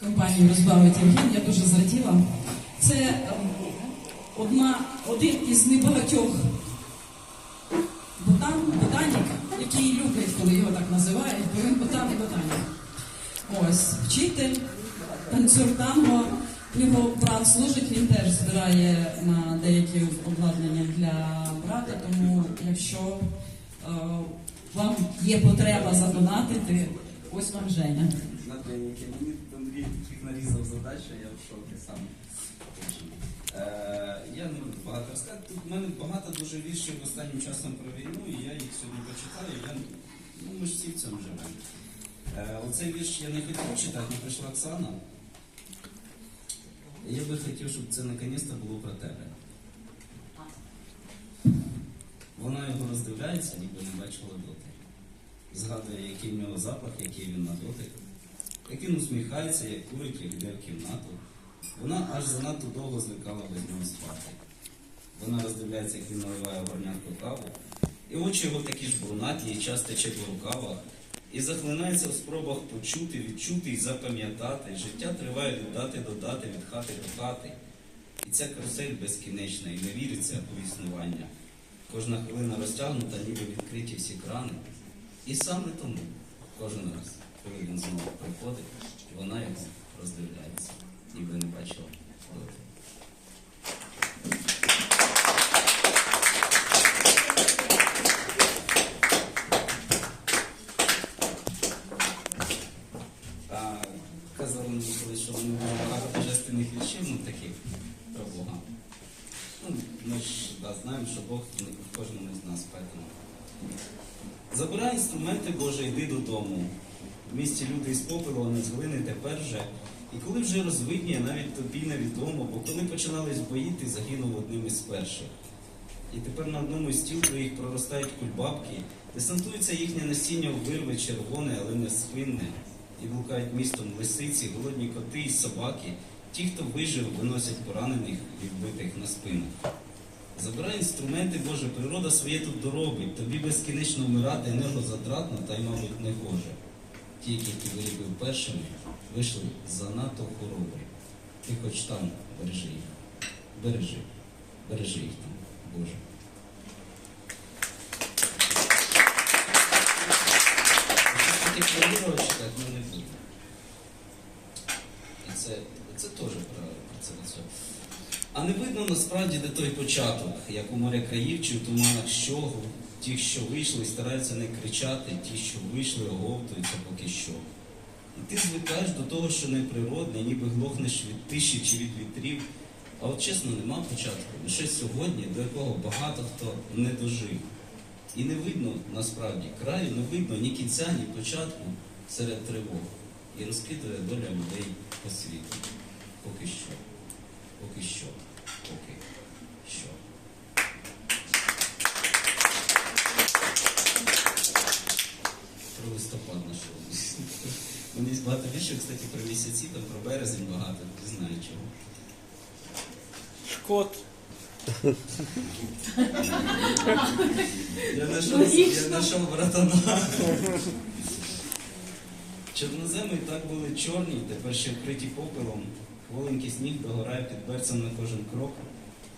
компанію розбавить Євген, я дуже зраділа. Це е, одна, один із небагатьох ботан, ботанік, який люблять, коли його так називають, бо він ботан і ботанік. Ось, вчитель, танцюр танго. Його брат служить, він теж збирає на деякі обладнання для брата, тому якщо е, вам є потреба задонатити, ось вам Женя. На деякі мені Андрій їх нарізав задачу, я в шокі сам. Я не буду багато розказати. Тут в мене багато дуже віршів останнім часом про війну, і я їх сьогодні почитаю. Я, ну, ми ж всі в цьому живемо. Е, оцей вірш я не хотів читати, але прийшла Оксана. Я би хотів, щоб це наконець-то було про тебе. Вона його роздивляється, ніби не бачила доти. Згадує, який в нього запах, який він на дотик. Як він усміхається, як курить, як йде в кімнату. Вона аж занадто довго звикала без нього спати. Вона роздивляється, як він наливає горнятку каву. І очі його такі ж брунаті, і час тече по рукавах. І захлинається в спробах почути, відчути і запам'ятати. Життя триває додати, додати від хати до хати. І ця карусель безкінечна, і не віриться у існування. Кожна хвилина розтягнута, ніби відкриті всі крани. І саме тому кожен раз, коли він знову приходить, вона його роздивляється, ніби не бачила казали колись, що багато віршів, ну таких про Бога. Ну, ми ж знаємо, що Бог в кожному з нас, поэтому. Забирай інструменти, Боже, йди додому. В місті люди із попелу, а не з глини тепер же. І коли вже розвидніє, навіть тобі невідомо, бо коли починались бої, ти загинув одним із перших. І тепер на одному з тіл твоїх проростають кульбабки, десантується їхнє насіння в вирви червоне, але не спинне. І блукають містом лисиці, голодні коти і собаки. Ті, хто вижив, виносять поранених відбитих на спинах. Забирай інструменти, Боже, природа своє тут доробить. Тобі безкінечно вмирати енергозатратно та й, мабуть, не гоже. Ті, які виліпив першими, вийшли занадто хоробрі. Ти хоч там бережи їх. Бережи, бережи їх там, Боже. Читати, ну не буду. І це, це теж про, про це. А не видно насправді, де той початок, як у моря країв чи в туманах щогу. Ті, що вийшли, стараються не кричати, ті, що вийшли, оговтуються поки що. І ти звикаєш до того, що неприродне, ніби глохнеш від тиші чи від вітрів. А от чесно, нема початку. Лише сьогодні, до якого багато хто не дожив. І не видно насправді краю, не видно ні кінця, ні початку серед тривог. І розкидує доля людей по світу. Поки що. Поки що. Поки що. Про листопад нашов. Мені багато більше, кстати, про місяці, там про березень багато, не знаю чого. Шкот. Я знайшов, я знайшов братана. Чорноземи так були чорні, тепер ще вкриті попелом. Хволенький сніг догорає під берцем на кожен крок.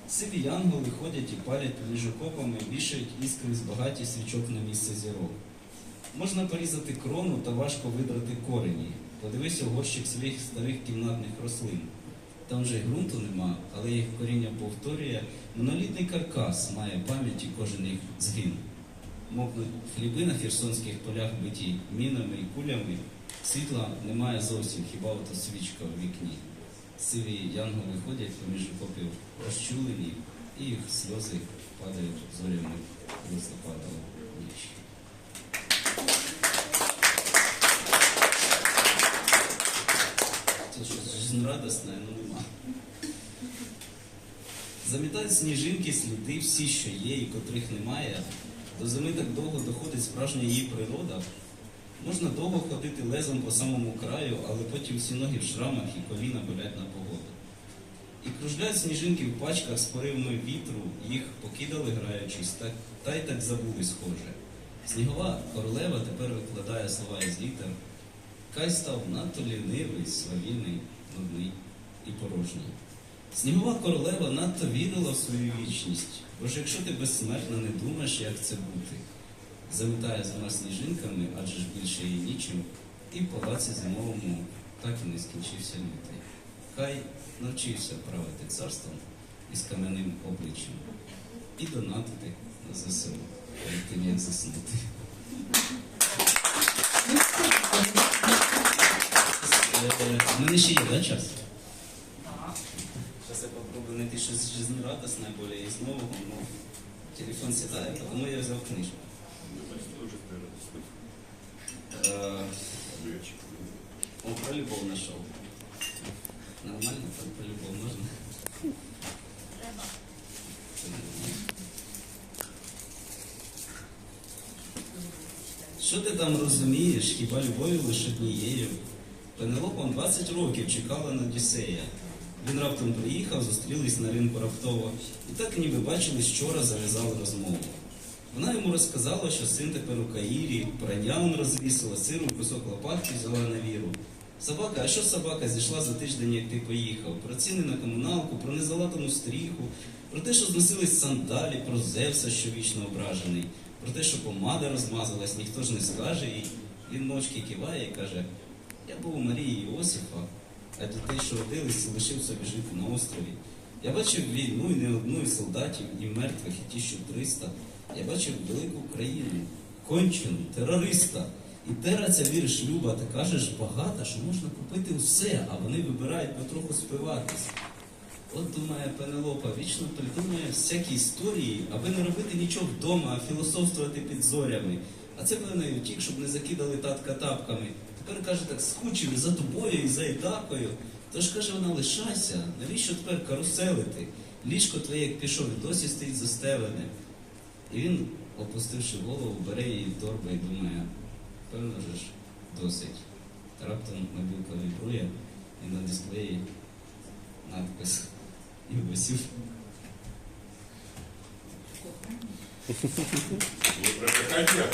Сиві янголи ходять і палять між окопами, вішають іскри з багаті свічок на місце зірок. Можна порізати крону та важко видрати корені. Подивися в горщик своїх старих кімнатних рослин. Там же й ґрунту нема, але їх коріння повторює. Монолітний каркас має пам'яті кожен їх згин. Мокнуть хліби на херсонських полях биті мінами і кулями. Світла немає зовсім, хіба ото свічка в вікні. Сиві янголи ходять поміж окопів розчулені, і їх сльози падають зорями листопадову ніч. Це щось жизнерадісне, ну нема. Замітають сніжинки, сліди, всі, що є і котрих немає. До зими так довго доходить справжня її природа. Можна довго ходити лезом по самому краю, але потім всі ноги в шрамах і коліна болять на погоду. І кружляють сніжинки в пачках з поривами вітру, їх покидали граючись, та, та й так забули схоже. Снігова королева тепер викладає слова із літер. Кай став надто лінивий, свавільний, нудний і порожній. Снігова королева надто вірила в свою вічність, бо ж якщо ти безсмертна не думаєш, як це бути. Завітає зима сніжинками, адже ж більше її нічим, і в палаці зимовому так і не скінчився лютий. Кай навчився правити царством із кам'яним обличчям і донатити на ЗСУ, перед тим як заснути. Е, У мене ще є, да, час? Сейчас я попробую найти щось жизнерадостне, более із нового, но телефон сідає, тому я взяв книжку. Е, О, про любов знайшов. Нормально, про, про любов можна? Що ти там розумієш? Хіба любов'ю лише однією? Пенелопа 20 років чекала на Одіссея. Він раптом приїхав, зустрілись на ринку раптово, і так ніби бачились вчора, зав'язали розмову. Вона йому розказала, що син тепер у Каїрі, прання он розвісила, сиру, кусок лопатки взяла на віру. Собака, а що собака зійшла за тиждень, як ти поїхав? Про ціни на комуналку, про незалатану стріху, про те, що зносились сандалі, про Зевса, що вічно ображений, про те, що помада розмазалась, ніхто ж не скаже їй. Він мовчки киває і каже: Я був у Марії Іосифа, а дітей, що родились, лишив собі жити на острові. Я бачив війну і не одну, і солдатів, і мертвих, і ті, що 300. Я бачив велику країну, кончену, терориста. І тераться віриш, Люба, ти кажеш багато, що можна купити усе, а вони вибирають потроху спиватись. От думає Пенелопа, вічно придумує всякі історії, аби не робити нічого вдома, а філософствувати під зорями. А це певно і втік, щоб не закидали татка тапками. Тепер каже, так скучив і за тобою, і за Ідакою. Тож каже вона, лишайся, навіщо тепер каруселити? Ліжко твоє, як пішов, і досі стоїть застелене. І він, опустивши голову, бере її в торбу і думає, певно же ж досить. Та раптом мобілка вібрує і на дисплеї надпис і висів. Прокофьева?